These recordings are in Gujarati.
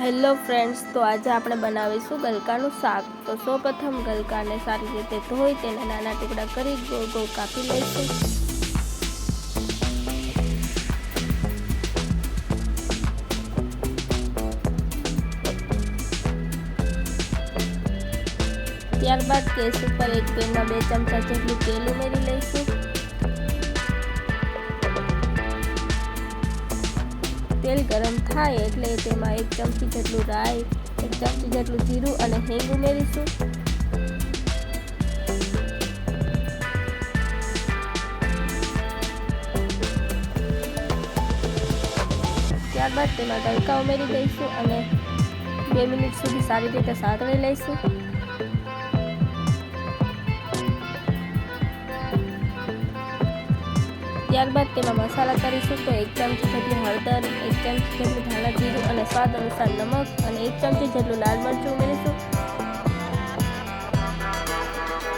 હેલો ફ્રેન્ડ્સ, તો આજે આપણે બનાવીશું ગલકાનું શાક. તો સૌપ્રથમ ગલકાને સારી રીતે ધોઈ તેને નાના ટુકડા કરી ગોળ ગોળ કાપી લઈશું. ત્યારબાદ કેસ ઉપર એક પેનમાં બે ચમચા જેટલું તેલ ઉમેરી લઈશું. તેલ ગરમ થાય એટલે તેમાં એક ચમચી જેટલું રાઈ, એક ચમચી જેટલું જીરું અને હિંગ ઉમેરીશું. ત્યારબાદ તેમાં તડકા ઉમેરી દઈશું અને બે મિનિટ સુધી સારી રીતે સાતળી લઈશું. ત્યારબાદ તેમાં મસાલા કરીશું તો એક ચમચી જેટલી હળદર, એક ચમચી જેટલું ધાણા જીરું અને સ્વાદ અનુસાર નમક અને એક ચમચી જેટલું લાલ મરચું ઉમેરીશું.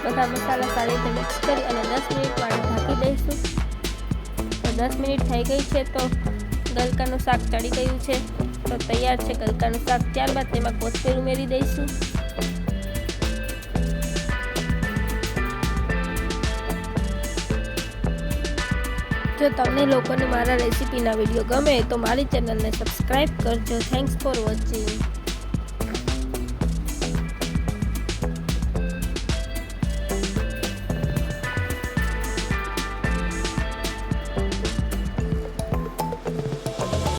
બધા મસાલા સારી રીતે મિક્સ કરી અને દસ મિનિટ પાણી ઢાંકી દઈશું. તો દસ મિનિટ થઈ ગઈ છે તો ગલકાનું શાક ચડી ગયું છે. તો તૈયાર છે ગલકાનું શાક. ત્યારબાદ તેમાં કોથમીર ઉમેરી દઈશું. જો તમને લોકોને મારા રેસીપીના વીડિયો ગમે તો મારી ચેનલને સબસ્ક્રાઈબ કરજો. Thanks for watching